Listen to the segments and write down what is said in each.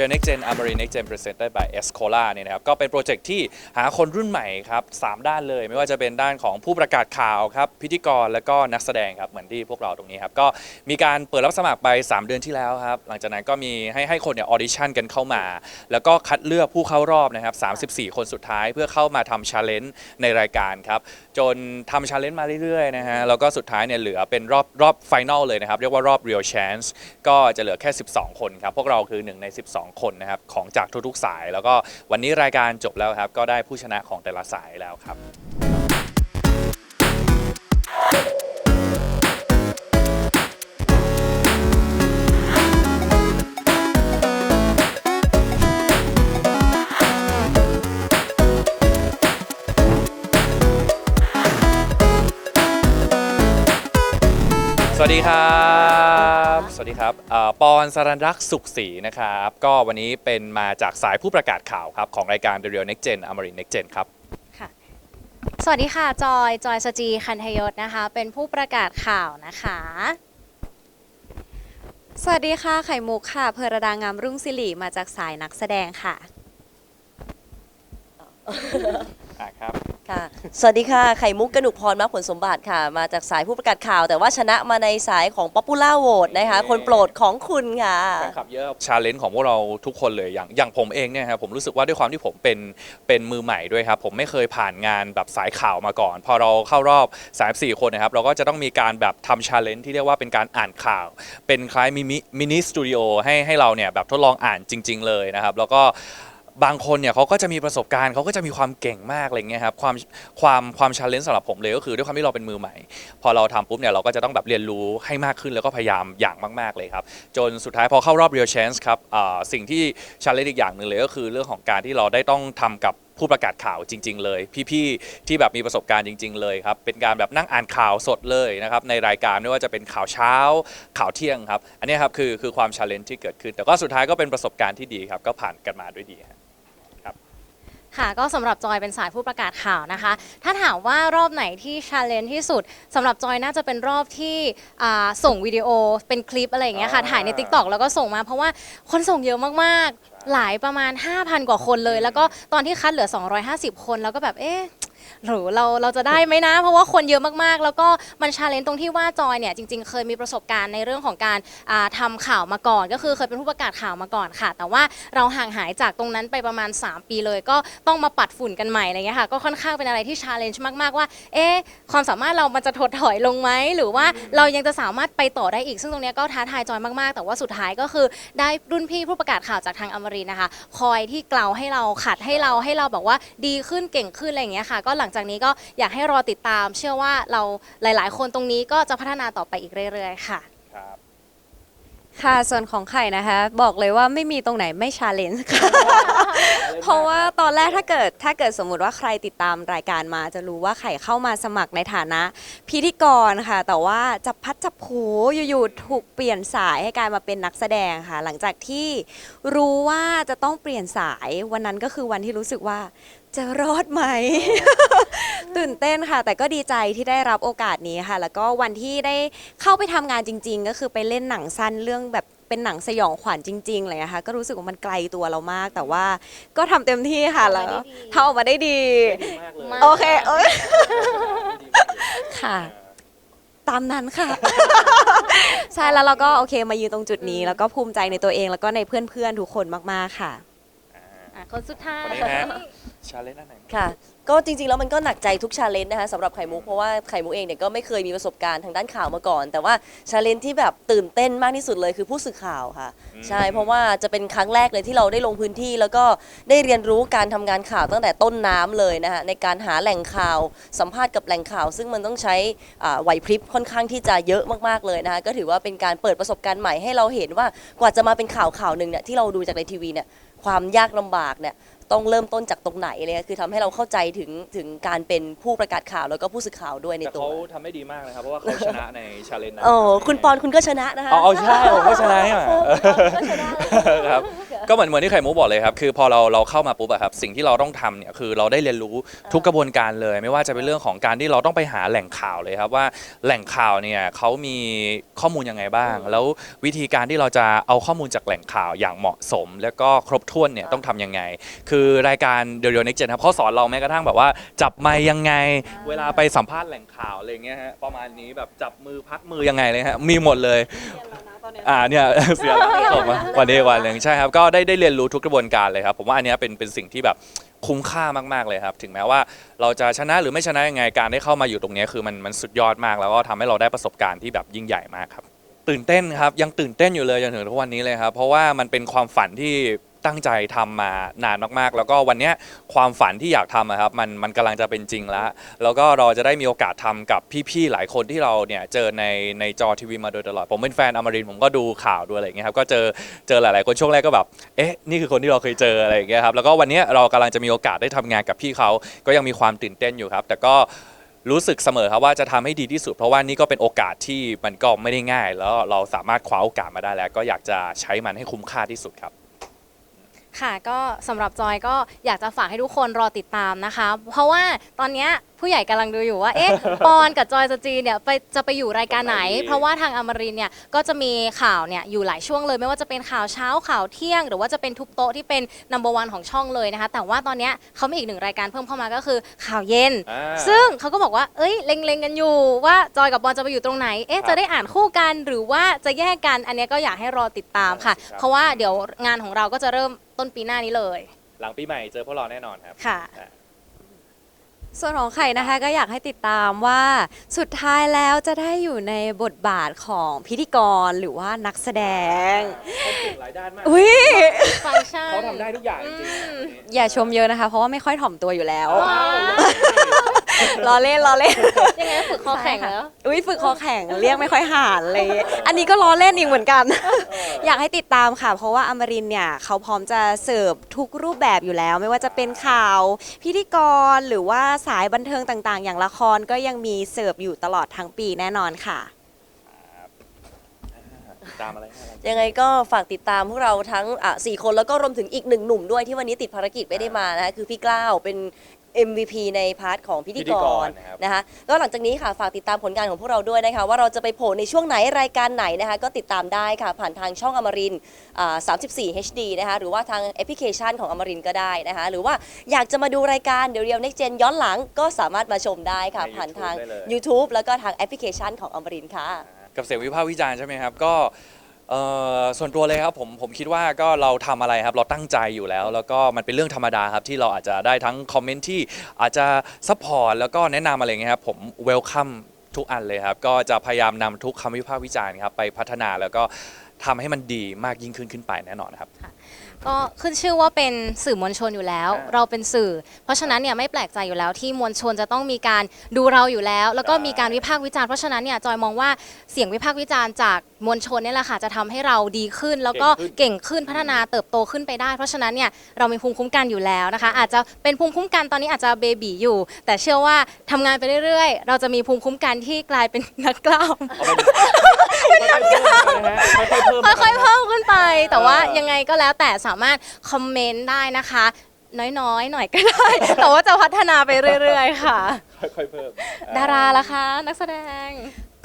Real Next Gen a m a r i Next Gen Presented by Escola เนี่ยนะครับก็เป็นโปรเจกต์ที่หาคนรุ่นใหม่ครับสามด้านเลย ไม่ว่าจะเป็นด้านของผู้ประกาศข่าวครับพิธีกรและก็นักแสดงครับเหมือนที่พวกเราตรงนี้ครับก็มีการเปิดรับสมัครไป 3 เดือนที่แล้วครับหลังจากนั้นก็มีให้ให้คนเนี่ยออดิชั่นกันเข้ามา แล้วก็คัดเลือกผู้เข้ารอบนะครับ34 คนสุดท้ายเพื่อเข้ามาทำชาเลนจ์ในรายการครับจนทำชาเลนจ์มาเรื่อยๆนะฮะแล้วก็สุดท้ายเนี่ยเหลือเป็นรอบรอบไฟแนลเลยนะครับเรียกว่ารอบ Real Chance ก็จะเหลือแค่ 12 คนครับพวกเราคือหนึ่งใน 12คนนะครับของจากทุกๆสาย แล้วก็วันนี้รายการจบแล้วครับก็ได้ผู้ชนะของแต่ละสายแล้วครับ สวัสดีครับ เอ่อปอนสรันรักษ์สุขศรีนะครับ ก็วันนี้เป็นมาจากสายผู้ประกาศข่าวครับ ของรายการ The Real Next Gen Amarin Next Gen ครับ สวัสดีค่ะ จอย จอยสจี คันธยศนะคะ เป็นผู้ประกาศข่าวนะคะ สวัสดีค่ะ ไข่มุกค่ะ เพรดางามรุ่งสิริ มาจากสายนักแสดงค่ะ อะครับ ค่ะสวัสดีค่ะ ไข่มุกกนุกพรมาผลสมบัติค่ะ มาจากสายผู้ประกาศข่าว แต่ว่าชนะมาในสายของ Popular Vote นะคะ คนโปรดของคุณค่ะ แฟนคลับเยอะชาเลนจ์ของพวกเราทุกคนเลยอย่างอย่างผมเองเนี่ยครับผมรู้สึกว่าด้วยความที่ผมเป็นเป็นมือใหม่ด้วยครับ ผมไม่เคยผ่านงานแบบสายข่าวมาก่อน พอเราเข้ารอบ 3-4 คนนะครับ เราก็จะต้องมีการแบบทำชาเลนจ์ที่เรียกว่าเป็นการอ่านข่าว เป็นคล้ายมินิมินิสตูดิโอให้ให้เราเนี่ยแบบทดลองอ่านจริง ๆ เลยนะครับ แล้วก็ บางคนเนี่ยเขาก็จะมีประสบการณ์เขาก็จะมีความเก่งมากอะไรเงี้ยครับความความความชาเลนจ์สำหรับผมเลยก็คือด้วยความที่เราเป็นมือใหม่ พอเราทำปุ๊บเนี่ยเราก็จะต้องแบบเรียนรู้ให้มากขึ้นแล้วก็พยายามอย่างมากๆเลยครับ จนสุดท้ายพอเข้ารอบ Real Chance ครับอ่าสิ่งที่ชาเลนจ์อีกอย่างหนึ่งเลยก็คือเรื่องของการที่เราได้ต้องทำกับผู้ประกาศข่าวจริง ๆ เลย พี่ๆที่แบบมีประสบการณ์จริง ๆ เลยครับเป็นการแบบนั่งอ่านข่าวสดเลยนะครับในรายการไม่ว่าจะเป็นข่าวเช้าข่าวเที่ยงครับอันนี้ครับคือคือความชาเลนจ์ที่เกิดขึ้น แต่ก็สุดท้ายก็เป็นประสบการณ์ที่ดีครับก็ผ่านกันมาด้วยดีครับ ค่ะก็สำหรับจอยเป็นสายผู้ประกาศข่าวนะคะ ถ้าถามว่ารอบไหนที่ชาเลนจ์ที่สุดสำหรับจอยน่าจะเป็นรอบที่อ่าส่งวิดีโอเป็นคลิปอะไรอย่างเงี้ยค่ะ อ่าถ่ายใน t ิ k t o k แล้วก็ส่งมาเพราะว่าคนส่งเยอะมากๆ หลายประมาณ 5,000 กว่าคนเลย แล้วก็ตอนที่คัดเหลือ 250 คน แล้วก็แบบเอ๊ะ หรือเราเราจะได้ไหมนะ เพราะว่าคนเยอะมากๆ แล้วก็มันชาเลนจ์ตรงที่ว่าจอยเนี่ยจริง ๆ เคยมีประสบการณ์ในเรื่องของการอ่าทำาข่าวมาก่อน ก็คือเคยเป็นผู้ประกาศข่าวมาก่อนค่ะ แต่ว่าเราห่างหายจากตรงนั้นไปประมาณ 3 ปีเลย ก็ต้องมาปัดฝุ่นกันใหม่อะไรเงี้ยค่ะก็ค่อนข้างเป็นอะไรที่ชาเลนจ์มากๆว่าเอ๊ะความสามารถเรามันจะถดถอยลงไหมหรือว่าเรายังจะสามารถไปต่อได้อีก ซึ่งตรงเนี้ยก็ท้าทายจอยมากๆ แต่ว่าสุดท้ายก็คือได้รุ่นพี่ผู้ประกาศข่าวจากทางอมรินทร์นะคะ คอยที่กล่าวให้เราขัดให้เราให้เราแบบว่าดีขึ้นเก่งขึ้นอะไรอย่างเงี้ยค่ะก็หลังจากนี้ก็อยากให้รอติดตาม เชื่อว่าเราหลาย ๆ คนตรงนี้ก็จะพัฒนาต่อไปอีกเรื่อย ๆ ค่ะ ครับค่ะส่วนของไข่นะคะ บอกเลยว่าไม่มีตรงไหนไม่ชาเลนจ์ค่ะ เพราะว่าตอนแรกถ้าเกิดถ้าเกิดสมมุติว่าใครติดตามรายการมาจะรู้ว่าไข่เข้ามาสมัครในฐานะ พิธีกรค่ะ แต่ว่าจับพัดจับผูอยู่ๆถูกเปลี่ยนสายให้กลายมาเป็นนักแสดงค่ะ หลังจากที่รู้ว่าจะต้องเปลี่ยนสายวันนั้นก็คือวันที่รู้สึกว่า จะรอดไหม ตื่นเต้นค่ะ แต่ก็ดีใจที่ได้รับโอกาสนี้ค่ะ แล้วก็วันที่ได้เข้าไปทำงานจริง ๆ ก็คือไปเล่นหนังสั้นเรื่องแบบเป็นหนังสยองขวัญจริงๆอะไรเลยค่ะก็รู้สึกว่ามันไกลตัวเรามาก แต่ว่าก็ทำเต็มที่ค่ะแล้วทำออกมาได้ดีทำออกมาได้ดีมากเลยมากโอเคเอ้ยค่ะ ตามนั้นค่ะ ใช่แล้วเราก็โอเคมายืนตรงจุดนี้ แล้วก็ภูมิใจในตัวเองแล้วก็ในเพื่อนๆทุกคนมากๆค่ะ อะคนสุดท้าย คนนี้นะชาเลนจ์อันไหนค่ะ ก็จริงๆ แล้วมันก็หนักใจทุกชาเลนจ์นะคะสำหรับไข่มุก เพราะว่าไข่มุกเองเนี่ยก็ไม่เคยมีประสบการณ์ทางด้านข่าวมาก่อน แต่ว่าชาเลนจ์ที่แบบตื่นเต้นมากที่สุดเลยคือผู้สื่อข่าวค่ะ อืม ใช่ เพราะว่าจะเป็นครั้งแรกเลยที่เราได้ลงพื้นที่ แล้วก็ได้เรียนรู้การทำงานข่าวตั้งแต่ต้นน้ำเลยนะคะในการหาแหล่งข่าวสัมภาษณ์กับแหล่งข่าว ซึ่งมันต้องใช้อ่าไหวพริบค่อนข้างที่จะเยอะมากๆเลยนะคะก็ถือว่าเป็นการเปิดประสบการณ์ใหม่ให้เราเห็นว่ากว่าจะมาเป็นข่าวข่าวหนึ่งเนี่ยที่เราดูจากในทีวีเนี่ย ความยากลำบากเนี่ย ต้องเริ่มต้นจากตรงไหนเลยคือทำให้เราเข้าใจถึงถึงการเป็นผู้ประกาศข่าวแล้วก็ผู้สื่อข่าวด้วยในแต่ตัวเขาทำได้ดีมากนะครับเพราะว่าเขาชนะในชาเลนจ์นั้นโอ้คุณปอนคุณก็ชนะนะคะเอาเอาใช่ผมก็ชนะอะก็ชนะ ครับก็เหมือนเหมือนที่ไข่มุกบอกเลยครับคือพอเราเราเข้ามาปุ๊บอะครับสิ่งที่เราต้องทำเนี่ยคือเราได้เรียนรู้ทุกกระบวนการเลย ไม่ว่าจะเป็นเรื่องของการที่เราต้องไปหาแหล่งข่าวเลยครับว่าแหล่งข่าวเนี่ยเขามีข้อมูลยังไงบ้าง แล้ววิธีการที่เราจะเอาข้อมูลจากแหล่งข่าวอย่างเหมาะสม แล้วก็ครบถ้วนเนี่ยต้องทำยังไง คือรายการเดียวเน็กเจนครับเขาสอนเราแม้กระทั่งแบบว่า จับไมค์ยังไง เวลาไปสัมภาษณ์แหล่งข่าวอะไรเงี้ยฮะประมาณนี้แบบจับมือพักมือยังไงเลยฮะมีหมดเลย อ่าเนี่ย เสียแล้วผมว่าวันนี้วันหนึ่งใช่ครับก็ได้ได้เรียนรู้ทุกกระบวนการเลยครับผมว่าอันเนี้ยเป็นเป็นสิ่งที่แบบคุ้มค่ามากๆเลยครับ ถึงแม้ว่าเราจะชนะหรือไม่ชนะยังไงการได้เข้ามาอยู่ตรงเนี้ยคือมันมันสุดยอดมากแล้วก็ทำให้เราได้ประสบการณ์ที่แบบยิ่งใหญ่มากครับ ตื่นเต้นครับ ยังตื่นเต้นอยู่เลยจนถึงทุกวันนี้เลยครับ เพราะว่ามันเป็นความฝันที่ ตั้งใจทำมานานมากๆ แล้วก็วันเนี้ยความฝันที่อยากทำอะครับมันมันกำลังจะเป็นจริงแล้ว แล้วก็เราจะได้มีโอกาสทำกับพี่ๆหลายคนที่เราเนี่ยเจอในในจอทีวีมาโดยตลอด ผมเป็นแฟนอมรินทร์ผมก็ดูข่าวดูอะไรอย่างเงี้ยครับก็เจอเจอหลายๆคนช่วงแรกก็แบบเอ๊ะนี่คือคนที่เราเคยเจออะไรอย่างเงี้ยครับแล้วก็วันเนี้ยเรากำลังจะมีโอกาสได้ทำงานกับพี่เขาก็ยังมีความตื่นเต้นอยู่ครับ แต่ก็ รู้สึกเสมอครับว่าจะทำให้ดีที่สุด เพราะว่านี่ก็เป็นโอกาสที่มันก็ไม่ได้ง่าย แล้วเราสามารถคว้าโอกาสมาได้แล้ว ก็อยากจะใช้มันให้คุ้มค่าที่สุดครับ ค่ะก็สำหรับจอยก็อยากจะฝากให้ทุกคนรอติดตามนะคะ เพราะว่าตอนเนี้ยผู้ใหญ่กำลังดูอยู่ว่าเอ๊ะ ปอนกับจอยสจีเนี่ยไปจะไปอยู่รายการไหนจะไปเพราะว่าทางอมรินทร์เนี่ยก็จะมีข่าวเนี่ยอยู่หลายช่วงเลย ไม่ว่าจะเป็นข่าวเช้าข่าวเที่ยง หรือว่าจะเป็นทุกโต๊ะที่เป็นนัมเบอร์วันของช่องเลยนะคะ แต่ว่าตอนเนี้ยเขามีอีกหนึ่งรายการเพิ่มเข้ามาก็คือข่าวเย็น อ่า ซึ่งเขาก็บอกว่า เอ้ย เล็งๆกันอยู่ ว่าจอยกับบอลจะไปอยู่ตรงไหน เอ๊ะครับจะได้อ่านคู่กันหรือว่าจะแยกกัน อันเนี้ยก็อยากให้รอติดตามค่ะครับเพราะว่าเดี๋ยวงานของเราก็จะเริ่ม ต้นปีหน้านี้เลย หลังปีใหม่เจอพวกเราแน่นอนครับค่ะ ส่วนของไข่นะคะก็อยากให้ติดตามว่าสุดท้ายแล้วจะได้อยู่ในบทบาทของพิธีกรหรือว่านักแสดง เขาเก่งหลายด้านมากอุ้ยฟังก์ชัน เขาทำได้ทุกอย่างจริงอืมๆอย่าชมเยอะนะคะ เพราะว่าไม่ค่อยถ่อมตัวอยู่แล้ว ว้าว ล้อเล่นล้อเล่นยังไงฝึกคอแข็งแล้วอุ้ยฝึกคอแข็งเรียกไม่ค่อยห่านอะไรอย่างเลยอันนี้ก็ล้อเล่นอีกเหมือนกัน อยากให้ติดตามค่ะ เพราะว่าอมรินทร์เนี่ยเขาพร้อมจะเสิร์ฟทุกรูปแบบอยู่แล้ว ไม่ว่าจะเป็นข่าว พิธีกรหรือว่าสายบันเทิงต่างๆ อย่างละครก็ยังมีเสิร์ฟอยู่ตลอดทั้งปีแน่นอนค่ะ ตามอะไรให้อะไร ยังไงก็ฝากติดตามพวกเราทั้งอะสี่คนแล้วก็รวมถึงอีกหนึ่งหนุ่มด้วยที่วันนี้ติดภารกิจไม่ได้มานะคะคือพี่กล้าวเป็น MVP ในพาร์ทของพิธีพิธีกกรรนะครับ นะคะก็หลังจากนี้ค่ะฝากติดตามผลงานของพวกเราด้วยนะคะ ว่าเราจะไปโผล่ในช่วงไหนรายการไหนนะคะ ก็ติดตามได้ค่ะ ผ่านทางช่องอมรินทร์อ่า34 HD นะคะ หรือว่าทางแอปพลิเคชันของอมรินทร์ก็ได้นะคะ หรือว่าอยากจะมาดูรายการเดี๋ยวเรียว Next Gen ย้อนหลังก็สามารถมาชมได้ค่ะ ในผ่านทาง YouTube ได้เลย YouTube แล้วก็ทางแอปพลิเคชันของอมรินทร์ค่ะ กับเสียงวิพากษ์วิจารณ์ใช่ไหมครับ ก็ เอ่อส่วนตัวเลยครับผมผมคิดว่าก็เราทำอะไรครับเราตั้งใจอยู่แล้ว แล้วก็มันเป็นเรื่องธรรมดาครับที่เราอาจจะได้ทั้งคอมเมนต์ที่อาจจะซัพพอร์ตแล้วก็แนะนำอะไรเงี้ยครับผมเวลคัมทุกอันเลยครับ ก็จะพยายามนำทุกคำวิพากษ์วิจารณ์ครับไปพัฒนาแล้วก็ทำให้มันดีมากยิ่งขึ้นขึ้นไปแน่นอนครับ ก็ขึ้นชื่อว่าเป็นสื่อมวลชนอยู่แล้ว อ่าเราเป็นสื่อ เพราะฉะนั้นเนี่ยไม่แปลกใจอยู่แล้วที่มวลชนจะต้องมีการดูเราอยู่แล้ว แล้วก็ใช่มีการวิพากษ์วิจารณ์เพราะฉะนั้นเนี่ยจอยมองว่าเสียงวิพากษ์วิจารณ์จากมวลชนเนี่ยแหละค่ะจะทำให้เราดีขึ้น แล้วก็เก่งขึ้นพัฒนาเติบโตขึ้นไปได้ เพราะฉะนั้นเนี่ยเรามีภูมิคุ้มกันอยู่แล้วนะคะ อาจจะเป็นภูมิคุ้มกันตอนนี้อาจจะเบบีอยู่ แต่เชื่อว่าทำงานไปเรื่อยๆ เราจะมีภูมิคุ้มกันที่กลายเป็นนักกล้าม เอาไปค่อยๆเพิ่มนะฮะค่อยๆเพิ่ม ค่อยๆเพิ่มขึ้นไป แต่ว่าเออยังไงก็แล้วแต่สามารถคอมเมนต์ได้นะคะ น้อยๆ หน่อยก็ได้ แต่ว่าจะพัฒนาไปเรื่อย ๆ ค่ะ ค่อยๆเพิ่มดาราล่ะคะ นักแสดง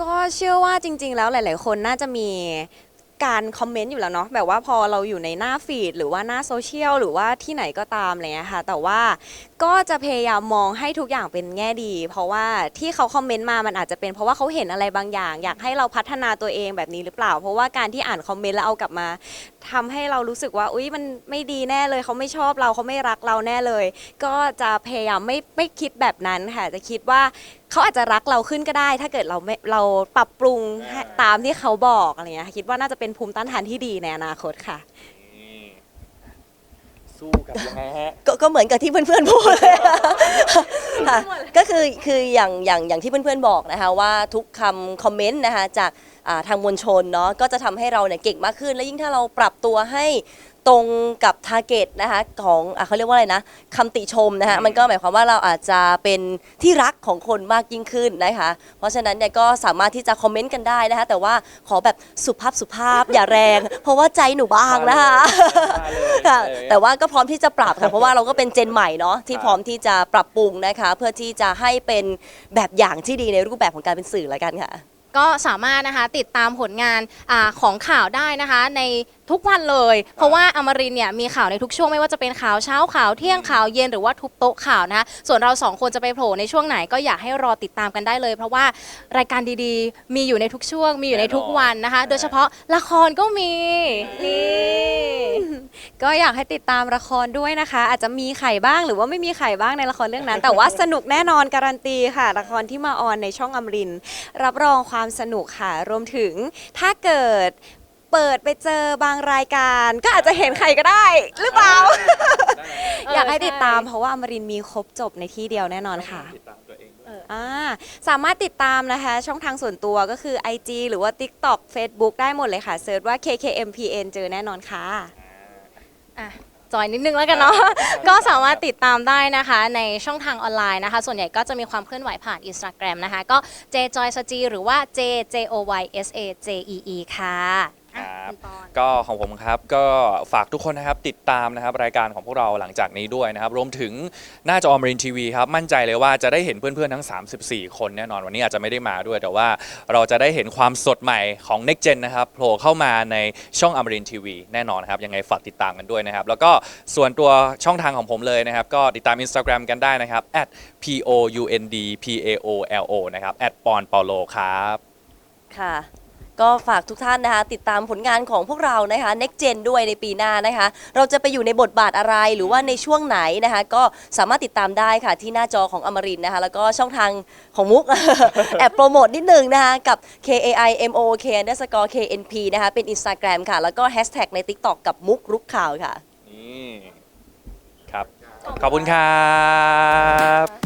ก็เชื่อว่าจริง ๆ แล้วหลาย ๆ คนน่าจะมี การคอมเมนต์อยู่แล้วเนาะแบบว่าพอเราอยู่ในหน้าฟีดหรือว่าหน้าโซเชียลหรือว่าที่ไหนก็ตามอะไรเงี้ยค่ะ แต่ว่าก็จะพยายามมองให้ทุกอย่างเป็นแง่ดี เพราะว่าที่เขาคอมเมนต์มามันอาจจะเป็นเพราะว่าเขาเห็นอะไรบางอย่าง อยากให้เราพัฒนาตัวเองแบบนี้หรือเปล่า เพราะว่าการที่อ่านคอมเมนต์แล้วเอากลับมาทำให้เรารู้สึกว่าอุ้ยมันไม่ดีแน่เลยเขาไม่ชอบเราเขาไม่รักเราแน่เลย ก็จะพยายามไม่ไม่คิดแบบนั้นค่ะจะคิดว่า เขาอาจจะรักเราขึ้นก็ได้ ถ้าเกิดเราไม่เราปรับปรุงให้ตามที่เขาบอกอะไรเงี้ยคิดว่าน่าจะเป็นภูมิต้านทานที่ดีในอนาคตค่ะ นี่สู้กับยังไงฮะ ก็ก็เหมือนกับที่เพื่อนๆพูดเลยค่ะก็คือคืออย่างอย่างอย่างที่เพื่อนๆบอกนะคะว่าทุกคำคอมเมนต์นะคะจากอ่าทางมวลชนเนาะก็จะทำให้เราเนี่ยเก่งมากขึ้น และยิ่งถ้าเราปรับตัวให้ ตรงกับทาร์เก็ตนะคะของอะเขาเรียกว่าอะไรนะคำติชมนะคะมันก็หมายความว่าเราอาจจะเป็นที่รักของคนมากยิ่งขึ้นนะคะเพราะฉะนั้นเนี่ยก็สามารถที่จะคอมเมนต์กันได้นะคะแต่ว่าขอแบบสุภาพสุภาพอย่าแรง เพราะว่าใจหนูบางนะคะค่ะแต่ว่าก็พร้อมที่จะปรับค่ะเพราะว่าเราก็เป็นเจนใหม่เนาะที่พร้อมที่จะปรับปรุงนะคะเพื่อที่จะให้เป็นแบบอย่างที่ดีในรูปแบบของการเป็นสื่อแล้วกันค่ะ ก็สามารถนะคะติดตามผลงานอาของข่าวได้นะคะในทุกวันเลย เพราะว่าอมรินทร์เนี่ยมีข่าวในทุกช่วงไม่ว่าจะเป็นข่าวเช้าข่าวเที่ยงข่าวเย็นหรือว่าทุบโต๊ะข่าวนะคะส่วนเราสองคนจะไปโผล่ในช่วงไหนก็อยากให้รอติดตามกันได้เลย เพราะว่ารายการดีๆ มีอยู่ในทุกช่วง มีอยู่ในทุกวันนะคะ โดยเฉพาะละครก็มีนี่ ก็อยากให้ติดตามละครด้วยนะคะ อาจจะมีไข่บ้างหรือว่าไม่มีไข่บ้างในละครเรื่องนั้น แต่ว่าสนุกแน่นอนการันตีค่ะ ละครที่มาออนในช่องอมรินทร์รับรองความสนุกค่ะ รวมถึงถ้าเกิด เปิดไปเจอบางรายการ ก็อาจจะเห็นไข่ก็ได้ หรือเปล่าอยากให้ติดตามเพราะว่าอมรินทร์มีครบจบในที่เดียวแน่นอนค่ะ ติดตามตัวเองด้วย อ่าสามารถติดตามนะคะ ช่องทางส่วนตัวก็คือ IG หรือว่า TikTok Facebook ได้หมดเลยค่ะเซิร์ชว่า KKMPN เจอแน่นอนค่ะ อะจอยนิดนึงแล้วกันเนาะ ก็สามารถติดตามได้นะคะ ในช่องทางออนไลน์นะคะ ส่วนใหญ่ก็จะมีความเคลื่อนไหวผ่าน Instagram นะคะ ก็ j j o y s g หรือว่า j j o y s a j e e ค่ะอะ ครับคุณปอนก็ของผมครับก็ฝากทุกคนนะครับติดตามนะครับรายการของพวกเราหลังจากนี้ด้วยนะครับ รวมถึงหน้าจอมรินทีวีครับ มั่นใจเลยว่าจะได้เห็นเพื่อนๆทั้ง 34 คนแน่นอนวันนี้อาจจะไม่ได้มาด้วย แต่ว่าเราจะได้เห็นความสดใหม่ของ Next Gen นะครับโผล่เข้ามาในช่องอมรินทีวีแน่นอนครับยังไงฝากติดตามกันด้วยนะครับ แล้วก็ส่วนตัวช่องทางของผมเลยนะครับ ก็ติดตาม Instagram กันได้นะครับ p o u n d p a o l o นะครับ p o n p a u l o ครับ ค่ะ ก็ฝากทุกท่านนะคะ ติดตามผลงานของพวกเรานะคะ Next Gen ด้วยในปีหน้านะคะ เราจะไปอยู่ในบทบาทอะไรหรือว่าในช่วงไหนนะคะ ก็สามารถติดตามได้ค่ะที่หน้าจอของอมรินทร์นะคะ แล้วก็ช่องทางของมุก แอบโปรโมทนิดนึงนะคะ กับ K A I M O K underscore K N P นะคะ เป็น Instagram ค่ะ แล้วก็แฮชแท็กใน TikTok กับมุกรุกข่าวค่ะ นี่ ครับ ขอบคุณครับ